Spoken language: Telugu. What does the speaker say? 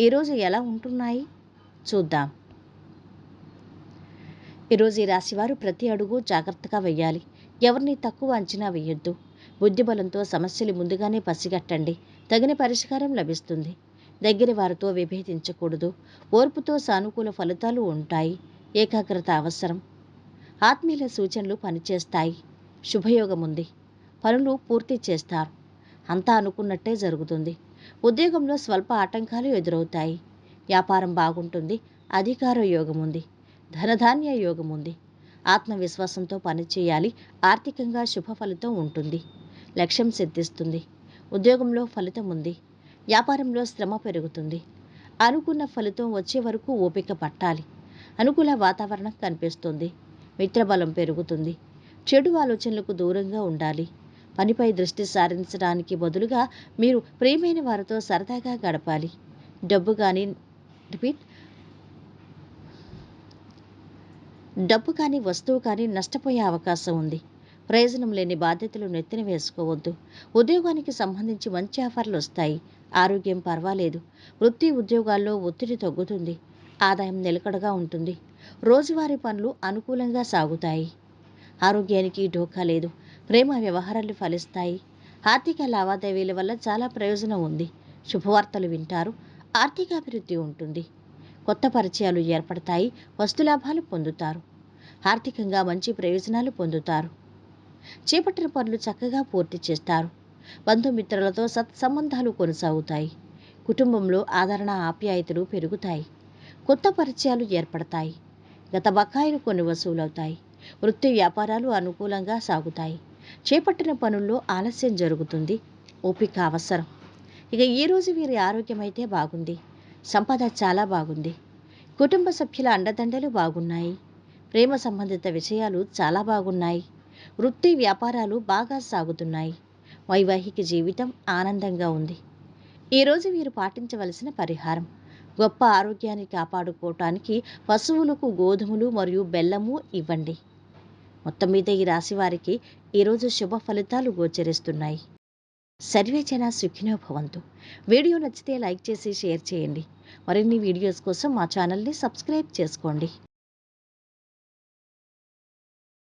ఈరోజు ఎలా ఉంటున్నాయి? చూద్దాం. ఈరోజు ఈ రాశివారు ప్రతి అడుగు జాగ్రత్తగా వెయ్యాలి. ఎవరిని తక్కువ అంచనా వేయొద్దు బుద్ధిబలంతో సమస్యలు ముందుగానే పసిగట్టండి. తగిన పరిష్కారం లభిస్తుంది. దగ్గర వారితో విభేదించకూడదు. ఓర్పుతో సానుకూల ఫలితాలు ఉంటాయి. ఏకాగ్రత అవసరం. ఆత్మీయుల సూచనలు పనిచేస్తాయి. శుభయోగం ఉంది పనులు పూర్తి చేస్తారు. అంతా అనుకున్నట్టే జరుగుతుంది. ఉద్యోగంలో స్వల్ప ఆటంకాలు ఎదురవుతాయి. వ్యాపారం బాగుంటుంది అధికార యోగం ఉంది ధనధాన్య యోగం ఉంది ఆత్మవిశ్వాసంతో పనిచేయాలి ఆర్థికంగా శుభ ఫలితం ఉంటుంది లక్ష్యం సిద్ధిస్తుంది ఉద్యోగంలో ఫలితం ఉంది వ్యాపారంలో శ్రమ పెరుగుతుంది. అనుకున్న ఫలితం వచ్చే వరకు ఓపిక పట్టాలి అనుకూల వాతావరణం కనిపిస్తుంది మిత్రబలం పెరుగుతుంది చెడు ఆలోచనలకు దూరంగా ఉండాలి పనిపై దృష్టి సారించడానికి బదులుగా మీరు ప్రియమైన వారితో సరదాగా గడపాలి. డబ్బు కానీ రిపీట్. డబ్బు కానీ వస్తువు కానీ నష్టపోయే అవకాశం ఉంది. ప్రయోజనం లేని బాధ్యతలు నెత్తిన వేసుకోవద్దు. ఉద్యోగానికి సంబంధించి మంచి ఆఫర్లు వస్తాయి. ఆరోగ్యం పర్వాలేదు. వృత్తి ఉద్యోగాల్లో ఒత్తిడి తగ్గుతుంది. ఆదాయం నిలకడగా ఉంటుంది. రోజువారీ పనులు అనుకూలంగా సాగుతాయి. ఆరోగ్యానికి ఢోకా లేదు. ప్రేమ వ్యవహారాలు ఫలిస్తాయి. ఆర్థిక లావాదేవీల వల్ల చాలా ప్రయోజనం ఉంది. శుభవార్తలు వింటారు. ఆర్థికాభివృద్ధి ఉంటుంది. కొత్త పరిచయాలు ఏర్పడతాయి. వస్తులాభాలు పొందుతారు. ఆర్థికంగా మంచి ప్రయోజనాలు పొందుతారు. చేపట్టిన పనులు చక్కగా పూర్తి చేస్తారు. బంధుమిత్రులతో సత్సంబంధాలు కొనసాగుతాయి. కుటుంబంలో ఆదరణ ఆప్యాయతలు పెరుగుతాయి. కొత్త పరిచయాలు ఏర్పడతాయి. గత బకాయిలు కొన్ని వసూలవుతాయి. వృత్తి వ్యాపారాలు అనుకూలంగా సాగుతాయి. చేపట్టిన పనుల్లో ఆలస్యం జరుగుతుంది. ఓపిక అవసరం. ఇక ఈరోజు వీరి ఆరోగ్యం అయితే బాగుంది. సంపద చాలా బాగుంది. కుటుంబ సభ్యుల అండదండలు బాగున్నాయి. ప్రేమ సంబంధిత విషయాలు చాలా బాగున్నాయి. వృత్తి వ్యాపారాలు బాగా సాగుతున్నాయి. వైవాహిక జీవితం ఆనందంగా ఉంది. ఈరోజు వీరు పాటించవలసిన పరిహారం. గొప్ప ఆరోగ్యాన్ని కాపాడుకోవటానికి పశువులకు గోధుమలు మరియు బెల్లము ఇవ్వండి. మొత్తం మీద ఈ రాశి వారికి ఈరోజు శుభ ఫలితాలు గోచరిస్తున్నాయి. సర్వేచన సుఖినో భవంతు వీడియో నచ్చితే లైక్ చేసి షేర్ చేయండి. మరిన్ని వీడియోస్ కోసం మా ఛానల్ని సబ్స్క్రైబ్ చేసుకోండి.